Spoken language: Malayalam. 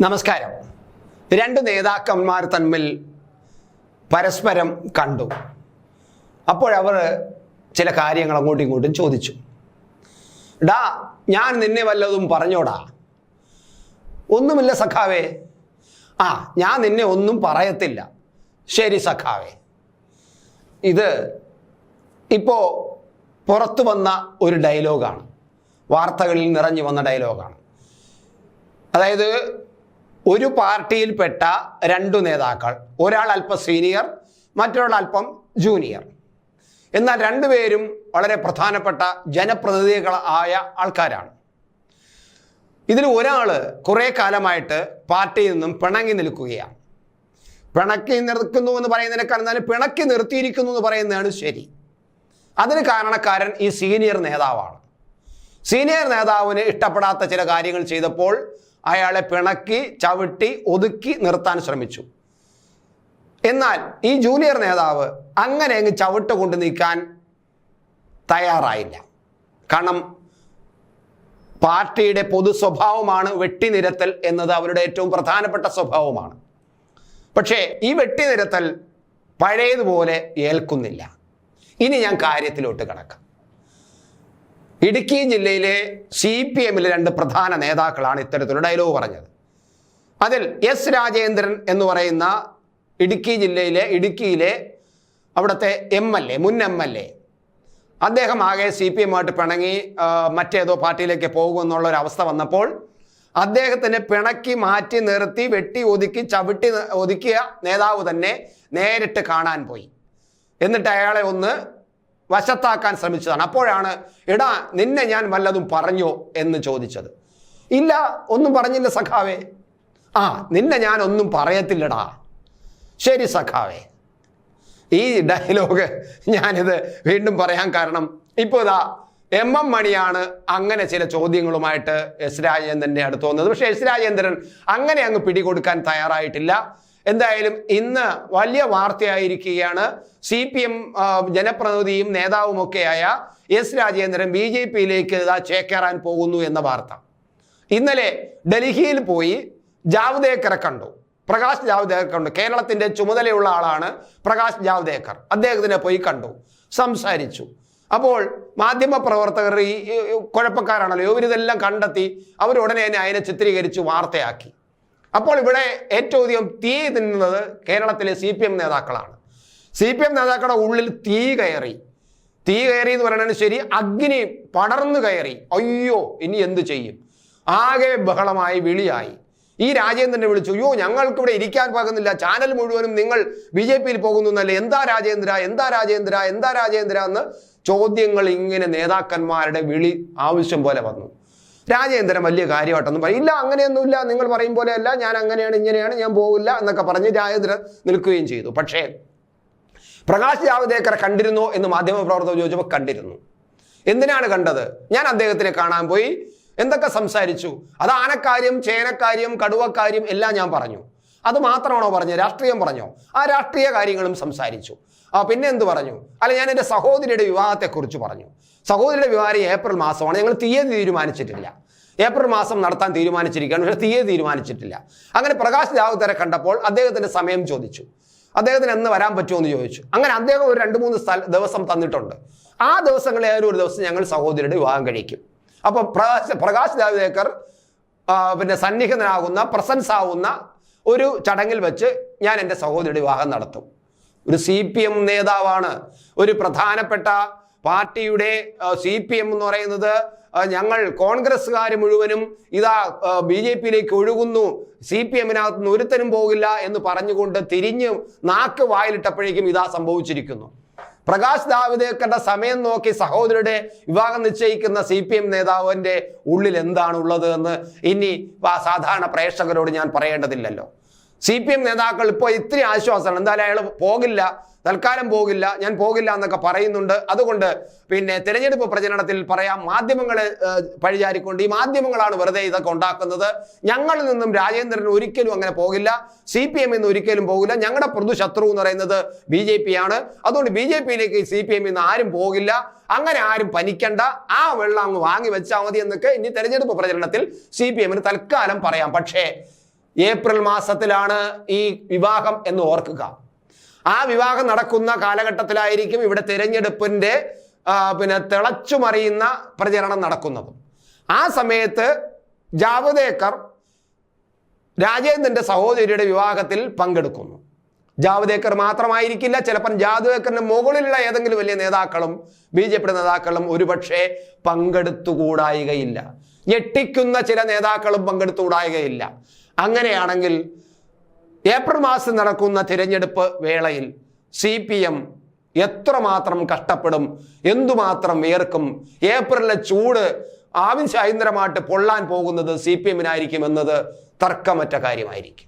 നമസ്കാരം. രണ്ട് നേതാക്കന്മാർ തമ്മിൽ പരസ്പരം കണ്ടു. അപ്പോഴവർ ചില കാര്യങ്ങൾ അങ്ങോട്ടും ഇങ്ങോട്ടും ചോദിച്ചു. ഡാ ഞാൻ നിന്നെ വല്ലതും പറഞ്ഞോടാ? ഒന്നുമില്ല സഖാവേ. ആ ഞാൻ നിന്നെ ഒന്നും പറയത്തില്ല. ശരി സഖാവേ. ഇത് ഇപ്പോൾ പുറത്തു വന്ന ഒരു ഡയലോഗാണ്. വാർത്തകളിൽ നിറഞ്ഞു വന്ന ഡയലോഗാണ്. അതായത് ഒരു പാർട്ടിയിൽപ്പെട്ട രണ്ടു നേതാക്കൾ. ഒരാൾ അല്പം സീനിയർ മറ്റൊരാൾ അല്പം ജൂനിയർ എന്നാൽ രണ്ടുപേരും വളരെ പ്രധാനപ്പെട്ട ജനപ്രതിനിധികൾ ആയ ആൾക്കാരാണ്. ഇതിൽ ഒരാൾ കുറേ കാലമായിട്ട് പാർട്ടിയിൽ നിന്നും പിണങ്ങി നിൽക്കുകയാണ്. പിണക്കി നിർത്തുന്നു എന്ന് പറയുന്നതിനേക്കാൾ എന്നാലും പിണക്കി നിർത്തിയിരിക്കുന്നു എന്ന് പറയുന്നതാണ് ശരി. അതിന് കാരണക്കാരൻ ഈ സീനിയർ നേതാവാണ്. സീനിയർ നേതാവിന് ഇഷ്ടപ്പെടാത്ത ചില കാര്യങ്ങൾ ചെയ്തപ്പോൾ അയാളെ പിണക്കി ചവിട്ടി ഒതുക്കി നിർത്താൻ ശ്രമിച്ചു. എന്നാൽ ഈ ജൂനിയർ നേതാവ് അങ്ങനെ അങ്ങ് ചവിട്ട് കൊണ്ട് നീക്കാൻ തയ്യാറായില്ല. കാരണം പാർട്ടിയുടെ പൊതു സ്വഭാവമാണ് വെട്ടിനിരത്തൽ എന്നത് അവരുടെ ഏറ്റവും പ്രധാനപ്പെട്ട സ്വഭാവമാണ്. പക്ഷേ ഈ വെട്ടിനിരത്തൽ പഴയതുപോലെ ഏൽക്കുന്നില്ല. ഇനി ഞാൻ കാര്യത്തിലോട്ട് കിടക്കാം. ഇടുക്കി ജില്ലയിലെ സി പി എമ്മിലെ രണ്ട് പ്രധാന നേതാക്കളാണ് ഇത്തരത്തിലുള്ള ഡയലോഗ് പറഞ്ഞത്. അതിൽ എസ് രാജേന്ദ്രൻ എന്ന് പറയുന്ന ഇടുക്കി ജില്ലയിലെ ഇടുക്കിയിലെ അവിടുത്തെ എം എൽ എ മുൻ എം എൽ എ. അദ്ദേഹം ആകെ സി പി എമ്മുമായിട്ട് പിണങ്ങി മറ്റേതോ പാർട്ടിയിലേക്ക് പോകുമെന്നുള്ള ഒരു അവസ്ഥ വന്നപ്പോൾ അദ്ദേഹത്തിന് പിണക്കി മാറ്റി നിർത്തി വെട്ടി ഒതുക്കി ചവിട്ടി ഒതുക്കിയ നേതാവ് തന്നെ നേരിട്ട് കാണാൻ പോയി. എന്നിട്ട് അയാളെ ഒന്ന് വശത്താക്കാൻ ശ്രമിച്ചതാണ്. അപ്പോഴാണ് എടാ നിന്നെ ഞാൻ വല്ലതും പറഞ്ഞോ? എന്ന് ചോദിച്ചത്. ഇല്ല ഒന്നും പറഞ്ഞില്ല സഖാവേ. ആ നിന്നെ ഞാൻ ഒന്നും പറയത്തില്ലടാ. ശരി സഖാവേ. ഈ ഡയലോഗ് ഞാനിത് വീണ്ടും പറയാൻ കാരണം ഇപ്പോൾ ഇതാ എം എം മണിയാണ് അങ്ങനെ ചില ചോദ്യങ്ങളുമായിട്ട് എസ് രാജേന്ദ്രന്റെ അടുത്ത് വന്നത്. പക്ഷേ എസ് രാജേന്ദ്രൻ അങ്ങനെ അങ്ങ് പിടികൊടുക്കാൻ തയ്യാറായിട്ടില്ല. എന്തായാലും ഇന്ന് വലിയ വാർത്തയായിരിക്കുകയാണ്. സി പി എം ജനപ്രതിനിധിയും നേതാവുമൊക്കെയായ എസ് രാജേന്ദ്രൻ ബി ജെ പിയിലേക്ക് ചേക്കേറാൻ പോകുന്നു എന്ന വാർത്ത. ഇന്നലെ ഡൽഹിയിൽ പോയി ജാവ്ദേക്കറെ കണ്ടു. പ്രകാശ് ജാവ്ദേക്കർ കണ്ടു. കേരളത്തിന്റെ ചുമതലയുള്ള ആളാണ് പ്രകാശ് ജാവ്ദേക്കർ. അദ്ദേഹത്തിനെ പോയി കണ്ടു. സംസാരിച്ചു. അപ്പോൾ മാധ്യമ പ്രവർത്തകർ ഈ കുഴപ്പക്കാരാണല്ലോ. ഇവരിതെല്ലാം കണ്ടെത്തി അവരുടനെ തന്നെ അതിനെ ചിത്രീകരിച്ച് വാർത്തയാക്കി. അപ്പോൾ ഇവിടെ ഏറ്റവും അധികം തീ തിന്നുന്നത് കേരളത്തിലെ സി പി എം നേതാക്കളാണ്. സി പി എം നേതാക്കളുടെ ഉള്ളിൽ തീ കയറി. തീ കയറി എന്ന് പറയുന്നതിന് ശരി അഗ്നി പടർന്നു കയറി. അയ്യോ ഇനി എന്ത് ചെയ്യും? ആകെ ബഹളമായി വിളിയായി. ഈ രാജേന്ദ്രനെ വിളിച്ചു അയ്യോ ഞങ്ങൾക്ക് ഇവിടെ ഇരിക്കാൻ പാകുന്നില്ല. ചാനൽ മുഴുവനും നിങ്ങൾ ബി ജെ പിയിൽ പോകുന്നു എന്നല്ലേ? എന്താ രാജേന്ദ്ര? എന്താ രാജേന്ദ്ര? എന്താ രാജേന്ദ്ര? എന്ന് ചോദ്യങ്ങൾ ഇങ്ങനെ നേതാക്കന്മാരുടെ വിളി ആവശ്യം പോലെ വന്നു. രാജേന്ദ്രൻ വലിയ കാര്യമായിട്ടൊന്നും പറയും. ഇല്ല അങ്ങനെയൊന്നുമില്ല. നിങ്ങൾ പറയും പോലെയല്ല ഞാൻ അങ്ങനെയാണ് ഇങ്ങനെയാണ് ഞാൻ പോകില്ല എന്നൊക്കെ പറഞ്ഞ് രാജേന്ദ്രൻ നിൽക്കുകയും ചെയ്തു. പക്ഷേ പ്രകാശ് ജാവദേക്കർ കണ്ടിരുന്നു എന്ന് മാധ്യമപ്രവർത്തകർ ചോദിച്ചപ്പോൾ കണ്ടിരുന്നു. എന്തിനാണ് കണ്ടത്? ഞാൻ അദ്ദേഹത്തിനെ കാണാൻ പോയി. എന്തൊക്കെ സംസാരിച്ചു? അത് ആനക്കാര്യം ചേനക്കാര്യം കടുവക്കാര്യം എല്ലാം ഞാൻ പറഞ്ഞു. അത് മാത്രമാണോ പറഞ്ഞത്? രാഷ്ട്രീയം പറഞ്ഞോ? ആ രാഷ്ട്രീയ കാര്യങ്ങളും സംസാരിച്ചു. ആ പിന്നെ എന്ത് പറഞ്ഞു? അല്ല ഞാൻ എന്റെ സഹോദരിയുടെ വിവാഹത്തെക്കുറിച്ച് പറഞ്ഞു. സഹോദരിയുടെ വിവാഹം ഏപ്രിൽ മാസമാണ്. ഞങ്ങൾ തീയതി തീരുമാനിച്ചിട്ടില്ല. ഏപ്രിൽ മാസം നടത്താൻ തീരുമാനിച്ചിരിക്കുകയാണ്. പക്ഷേ തീയതി തീരുമാനിച്ചിട്ടില്ല. അങ്ങനെ പ്രകാശ് രാഹുത്തരെ കണ്ടപ്പോൾ അദ്ദേഹത്തിന്റെ സമയം ചോദിച്ചു. അദ്ദേഹത്തിന് എന്ന് വരാൻ പറ്റുമോ എന്ന് ചോദിച്ചു. അങ്ങനെ അദ്ദേഹം ഒരു രണ്ട് മൂന്ന് സ്ഥല ദിവസം തന്നിട്ടുണ്ട്. ആ ദിവസങ്ങളിൽ ഏതൊരു ഒരു ദിവസം ഞങ്ങൾ സഹോദരിയുടെ വിവാഹം കഴിക്കും. അപ്പോൾ പ്രകാശ് പ്രകാശ് ജാവ്ദേക്കർ പിന്നെ സന്നിഹിതനാകുന്ന പ്രസൻസ് ആവുന്ന ഒരു ചടങ്ങിൽ വെച്ച് ഞാൻ എന്റെ സഹോദരിയുടെ വിവാഹം നടത്തും. ഒരു സി പി എം നേതാവാണ്. ഒരു പ്രധാനപ്പെട്ട പാർട്ടിയുടെ സി പി എം എന്ന് പറയുന്നത് ഞങ്ങൾ കോൺഗ്രസ്സുകാർ മുഴുവനും ഇതാ ബി ജെ പിയിലേക്ക് ഒഴുകുന്നു. സി പി എമ്മിനകത്ത് നിന്ന് ഒരുത്തനും പോകില്ല എന്ന് പറഞ്ഞുകൊണ്ട് തിരിഞ്ഞ് നാക്ക് വായിലിട്ടപ്പോഴേക്കും ഇതാ സംഭവിച്ചിരിക്കുന്നു. പ്രകാശ് ദാവിദേക്കറുടെ സമയം നോക്കി സഹോദരിയുടെ വിവാഹം നിശ്ചയിക്കുന്ന സി പി എം നേതാവിന്റെ ഉള്ളിൽ എന്താണുള്ളത് എന്ന് ഇനി സാധാരണ പ്രേക്ഷകരോട് ഞാൻ പറയേണ്ടതില്ലല്ലോ. സി പി എം നേതാക്കൾ ഇപ്പോൾ ഇത്തിരി ആശ്വാസമാണ്. എന്തായാലും അയാൾ പോകില്ല. തൽക്കാലം പോകില്ല. ഞാൻ പോകില്ല എന്നൊക്കെ പറയുന്നുണ്ട്. അതുകൊണ്ട് പിന്നെ തെരഞ്ഞെടുപ്പ് പ്രചരണത്തിൽ പറയാം. മാധ്യമങ്ങളെ പഴിചാരിക്കൊണ്ട് ഈ മാധ്യമങ്ങളാണ് വെറുതെ ഇതൊക്കെ ഉണ്ടാക്കുന്നത്. ഞങ്ങളിൽ നിന്നും രാജേന്ദ്രൻ ഒരിക്കലും അങ്ങനെ പോകില്ല. സി പി എം ഒരിക്കലും പോകില്ല. ഞങ്ങളുടെ പ്രതു ശത്രു എന്ന് പറയുന്നത് ബി ജെ പി ആണ് അതുകൊണ്ട് ബി ജെ പിയിലേക്ക് സി പി എമ്മിൽ നിന്ന് ആരും പോകില്ല. അങ്ങനെ ആരും പനിക്കണ്ട. ആ വെള്ളം അങ്ങ് വാങ്ങി വെച്ചാൽ മതി എന്നൊക്കെ ഇനി തെരഞ്ഞെടുപ്പ് പ്രചരണത്തിൽ സി പി എമ്മിന് തൽക്കാലം പറയാം. പക്ഷേ ഏപ്രിൽ മാസത്തിലാണ് ഈ വിവാഹം എന്ന് ഓർക്കുക. ആ വിവാഹം നടക്കുന്ന കാലഘട്ടത്തിലായിരിക്കും ഇവിടെ തിരഞ്ഞെടുപ്പിന്റെ പിന്നെ തിളച്ചുമറിയുന്ന പ്രചരണം നടക്കുന്നത്. ആ സമയത്ത് ജാവദേക്കർ രാജേന്ദ്രന്റെ സഹോദരിയുടെ വിവാഹത്തിൽ പങ്കെടുക്കുന്നു. ജാവദേക്കർ മാത്രമായിരിക്കില്ല ചിലപ്പം ജാവദേക്കറിന് മുകളിലുള്ള ഏതെങ്കിലും വലിയ നേതാക്കളും ബി ജെ പിയുടെ നേതാക്കളും ഒരുപക്ഷെ പങ്കെടുത്തുകൂടായികയില്ല. ഞെട്ടിക്കുന്ന ചില നേതാക്കളും പങ്കെടുത്തുകൂടായികയില്ല. അങ്ങനെയാണെങ്കിൽ ഏപ്രിൽ മാസം നടക്കുന്ന തിരഞ്ഞെടുപ്പ് വേളയിൽ സി പി എം എത്രമാത്രം കഷ്ടപ്പെടും എന്തുമാത്രം വേർക്കും ഏപ്രിലിലെ ചൂട് ആവശ്യമായിട്ട് പൊള്ളാൻ പോകുന്നത് സി പി എമ്മിനായിരിക്കും എന്നത് തർക്കമറ്റ കാര്യമായിരിക്കും.